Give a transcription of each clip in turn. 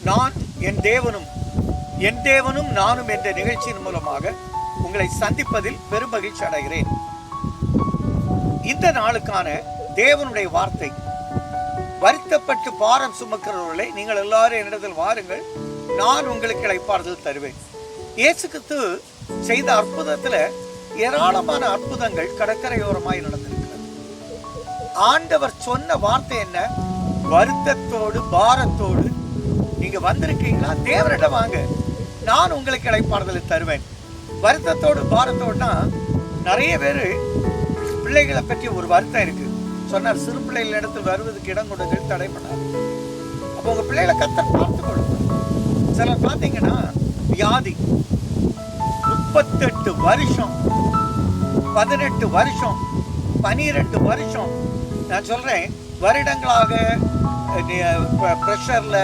நான் என் தேவனும் என் தேவனும் நானும் என்ற நிகழ்ச்சியின் மூலமாக உங்களை சந்திப்பதில் பெரும் மகிழ்ச்சி அடைகிறேன். இந்த நாளுக்கான தேவனுடைய வார்த்தை வருத்தப்பட்டு பாரம் சுமக்கிறவர்களை நீங்கள் எல்லாரும் என்னிடத்தில் வாருங்கள் நான் உங்களுக்கு இளைப்பாறுதல் தருவேன். இயேசு கிறிஸ்து செய்த அற்புதத்துல ஏராளமான அற்புதங்கள் கடற்கரையோரமாய் நடந்திருக்கிறது. ஆண்டவர் சொன்ன வார்த்தை என்ன? வருத்தத்தோடு பாரத்தோடு நீங்க வந்திருக்கீங்களா? தேவனிடம் வாங்க. நான் உங்களுக்கு இடைப்பாடுதலை தருவேன். வருத்தத்தோடு பாரத்தோடுனா நிறைய பேர் பிள்ளைகளை பற்றி ஒரு வருத்தம் இருக்கு. சொன்னார் சிறு பிள்ளைகள் எடுத்து வருவதுக்கு இடம் கொடுங்கள் தடை பண்ணார் அப்போ உங்க பிள்ளைகளை கத்த பார்த்து கொடுப்பார் சிலர் பார்த்தீங்கன்னா வியாதி. முப்பத்தெட்டு வருஷம் பதினெட்டு வருஷம் பனிரெண்டு வருஷம். நான் சொல்றேன் வருடங்களாக ப்ரெஷர்ல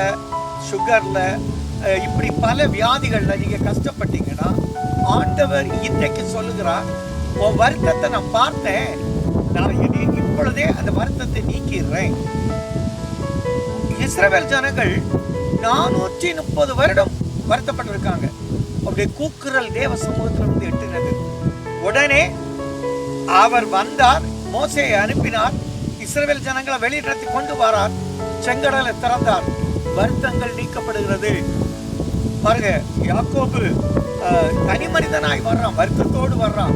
சுகர்ல இப்படி பல வியாதிகள்ல நீங்க கஷ்டப்பட்டீங்கன்னா ஆண்டவர் இன்றைக்கு சொல்லுகிறார் உன் வருத்தத்தை நான் பார்த்தேன். நான் இப்பொழுதே அந்த வருத்தத்தை நீக்கிடுறேன். இஸ்ரவேல் ஜனங்கள் நானூற்றி முப்பது வருடம் வருத்தப்பட்டிருக்காங்க. அவருடைய கூக்குரல் தேவ சமூகத்திலிருந்து எட்டினது உடனே அவர் வந்தார் மோசையை அனுப்பினார் இஸ்ரேல் ஜனங்களை வெளியிடத்தை கொண்டு வரார் செங்கடலை திறந்தார். வருத்தங்கள் நீக்கப்படுகிறது. பாருங்க யாக்கோபு தனி மனிதனாய் வர்றான் வருத்தத்தோடு வர்றான்.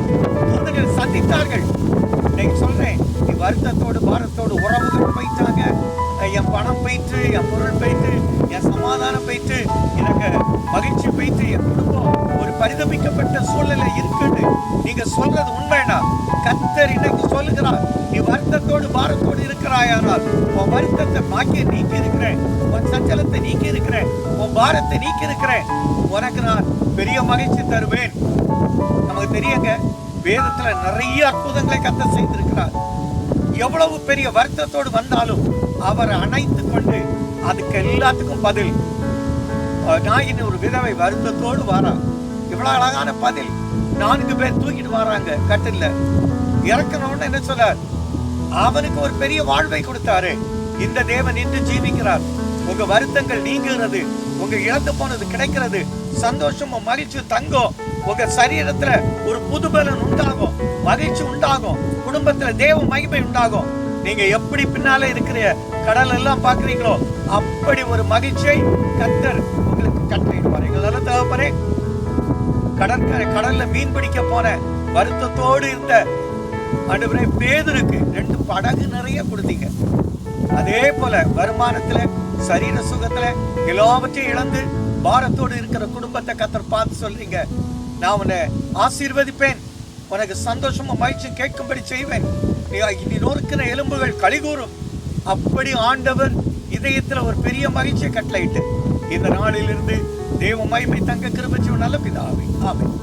தூதர்கள் சந்தித்தார்கள். இன்னைக்கு சொல்றேன் நீ வருத்தத்தோடு பாரத்தோடு உறவுகள் போயிட்டாங்க என் பணம் போயிட்டு என் பொருள் போயிட்டு என் சமாதானம் போயிட்டு எனக்கு மகிழ்ச்சி போயிட்டு என் குடும்பம் ஒரு பரிதமிக்கப்பட்ட சூழ்நிலை இருக்குன்னு நீங்க சொல்றது உண்மைனா கத்தர் இன்னைக்கு சொல்லுகிறார் நீ வருத்தத்தோடு பாரத்தோடு இருக்கிறாயானால் உன் வருத்தத்தை மாக்கி நீக்கி இருக்கிறேன் உன் சஞ்சலத்தை நீக்கி இருக்கிறேன் உன் பாரத்தை நீக்கி இருக்கிறேன் உனக்கு நான் பெரிய மகிழ்ச்சி தருவேன். நமக்கு தெரியுங்க வேதத்துல நிறைய அற்புதங்களை கத்த செய்திருக்கிறார். எவ்வளவு பெரிய வருத்தத்தோடு வந்தாலும் அவரை அணைத்து கொண்டு அதுக்கு எல்லாத்துக்கும் பதில். நாயின் ஒரு விதவை வருத்தத்தோடு வாரா இவ்வளவு அழகான பதில். நான்கு பேர் தூக்கிட்டு வராங்க கட்டில்ல. இறக்கணும்னு என்ன சொல்லார் அவனுக்கு ஒரு பெரிய வாழ்வை கொடுத்தாரு. இந்த தேவன் இன்று ஜீவிக்கிறார். உங்க வருத்தங்கள் நீங்குகிறது. உங்க இழந்து போனது கிடைக்கிறது. சந்தோஷமும் மகிழ்ச்சி தங்கும். உங்க சரீரத்துல ஒரு புதுபலன் உண்டாகும். மகிழ்ச்சி உண்டாகும். குடும்பத்துல தேவ மகிமை உண்டாகும். நீங்க எப்படி பின்னால இருக்கிற கடல் எல்லாம் பாக்குறீங்களோ அப்படி ஒரு மகிழ்ச்சியை கத்தர் உங்களுக்கு கட்டிடுவார் எங்களால தேவைப்படே கடற்கரை கடல்ல மீன் பிடிக்க போன வருத்தத்தோடு இருந்த ஆண்டவரே பேதருக்கு ரெண்டு படகு நிறைய கொடுத்தீங்க. அதே போல வருமானத்துல சரீர சுகத்துல எல்லாவற்றையும் இழந்து பாரத்தோடு இருக்கிற குடும்பத்தை கத்தர் பார்த்து சொல்றீங்க. நான் உன்னை ஆசீர்வதிப்பேன். உனக்கு சந்தோஷமும் மகிழ்ச்சி கேட்கும்படி செய்வேன். நீ நீ நொறுக்கிற எலும்புகள் கழிகூறும் அப்படி ஆண்டவர் இதயத்துல ஒரு பெரிய மகிழ்ச்சியை கட்டளையிட்டு இந்த நாளிலிருந்து தேவ மகிமை தங்க கிருபச்சி நல்ல பிதாவே. ஆமென்.